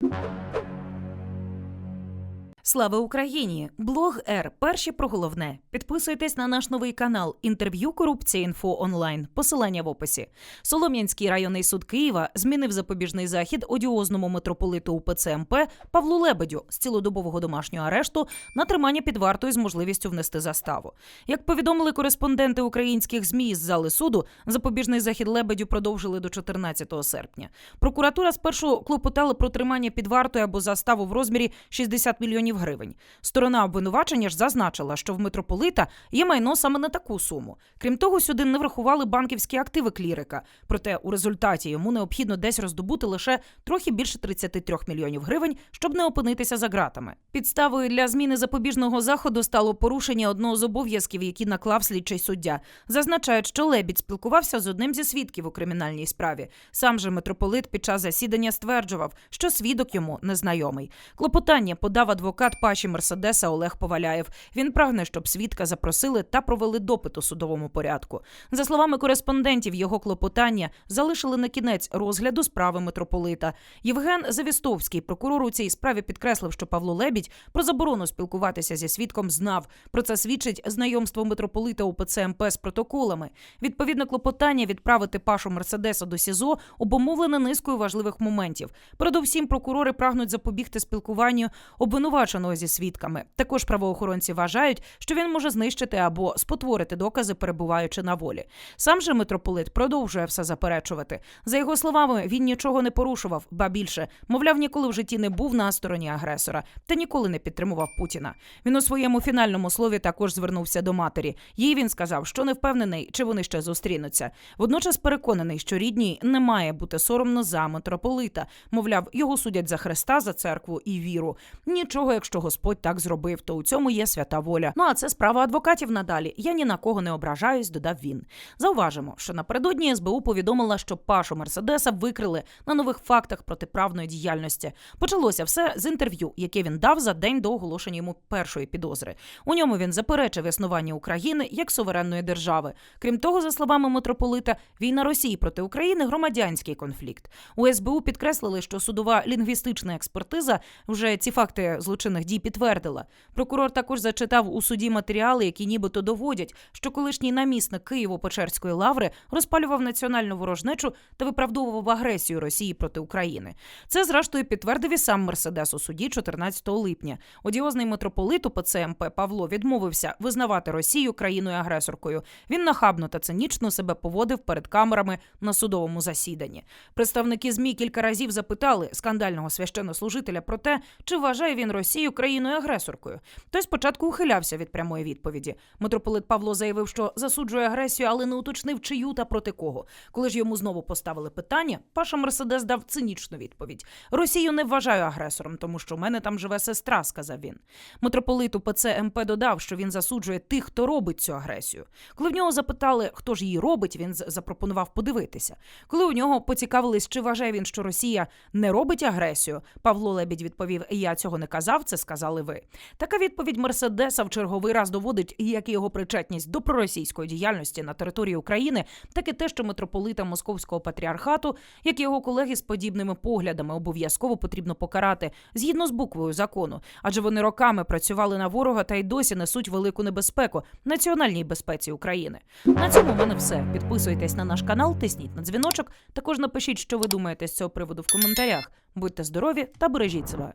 you Слава Україні! Блог Р. Перші про головне. Підписуйтесь на наш новий канал Інтерв'ю Корупція інфо онлайн. Посилання в описі. Солом'янський районний суд Києва змінив запобіжний захід одіозному митрополиту УПЦ МП Павлу Лебедю з цілодобового домашнього арешту на тримання під вартою з можливістю внести заставу. Як повідомили кореспонденти українських змі з зали суду, запобіжний захід Лебедю продовжили до 14 серпня. Прокуратура спершу клопотала про тримання під вартою або заставу в розмірі 60 мільйонів гривень. Сторона обвинувачення ж зазначила, що в митрополита є майно саме на таку суму. Крім того, сюди не врахували банківські активи клірика. Проте у результаті йому необхідно десь роздобути лише трохи більше 33 мільйонів гривень, щоб не опинитися за ґратами. Підставою для зміни запобіжного заходу стало порушення одного з обов'язків, які наклав слідчий суддя. Зазначають, що Лебідь спілкувався з одним зі свідків у кримінальній справі. Сам же митрополит під час засідання стверджував, що свідок йому незнайомий. Клопотання подав адвокат Паші Мерседеса Олег Поваляєв. Він прагне, щоб свідка запросили та провели допит у судовому порядку. За словами кореспондентів, його клопотання залишили на кінець розгляду справи митрополита. Євген Завістовський, прокурор у цій справі, підкреслив, що Павло Лебідь про заборону спілкуватися зі свідком знав. Про це свідчить знайомство митрополита УПЦ МП з протоколами. Відповідне клопотання відправити Пашу Мерседеса до СІЗО обумовлене низкою важливих моментів. Передовсім прокурори прагнуть запобігти спілкуванню обвинуваченого зі свідками. Також правоохоронці вважають, що він може знищити або спотворити докази, перебуваючи на волі. Сам же митрополит продовжує все заперечувати. За його словами, він нічого не порушував, ба більше, мовляв, ніколи в житті не був на стороні агресора та ніколи не підтримував Путіна. Він у своєму фінальному слові також звернувся до матері. Їй він сказав, що не впевнений, чи вони ще зустрінуться. Водночас переконаний, що рідній не має бути соромно за митрополита. Мовляв, його судять за Христа, за церкву і віру. Нічого, якщо Господь так зробив, то у цьому є свята воля. Ну а це справа адвокатів надалі. Я ні на кого не ображаюсь, додав він. Зауважимо, що напередодні СБУ повідомила, що Пашу Мерседеса викрили на нових фактах протиправної діяльності. Почалося все з інтерв'ю, яке він дав за день до оголошення йому першої підозри. У ньому він заперечив існування України як суверенної держави. Крім того, за словами митрополита, війна Росії проти України громадянський конфлікт. У СБУ підкреслили, що судова лінгвістична експертиза вже ці факти злочинних дій підтвердила. Прокурор також зачитав у суді матеріали, які нібито доводять, що колишній намісник Києво-Печерської лаври розпалював національну ворожнечу та виправдовував агресію Росії проти України. Це зрештою підтвердив і сам Мерседес у суді 14 липня. Одіозний митрополит УПЦ МП Павло відмовився визнавати Росію країною-агресоркою. Він нахабно та цинічно себе поводив перед камерами на судовому засіданні. Представники змі кілька разів запитали скандального священнослужителя про те, чи вважає він Росію країною-агресоркою. Той спочатку ухилявся від прямої відповіді. Митрополит Павло заявив, що засуджує агресію, але не уточнив, чию та проти кого. Коли ж йому знову поставили питання, Паша Мерседес дав цинічну відповідь: Росію не вважаю агресором, тому що в мене там живе сестра, сказав він. Митрополит УПЦ МП додав, що він засуджує тих, хто робить цю агресію. Коли в нього запитали, хто ж її робить, він запропонував подивитися. Коли у нього поцікавились, чи вважає він, що Росія не робить агресію, Павло Лебідь відповів: Я цього не казав, це сказали ви. Така відповідь Мерседеса в черговий раз доводить як і його причетність до проросійської діяльності на території України, так і те, що митрополита Московського патріархату, як і його колеги з подібними поглядами, обов'язково потрібно покарати згідно з буквою закону, адже вони роками працювали на ворога та й досі несуть велику небезпеку національній безпеці України. На цьому в мене все. Підписуйтесь на наш канал, тисніть на дзвіночок. Також напишіть, що ви думаєте з цього приводу в коментарях. Будьте здорові та бережіть себе.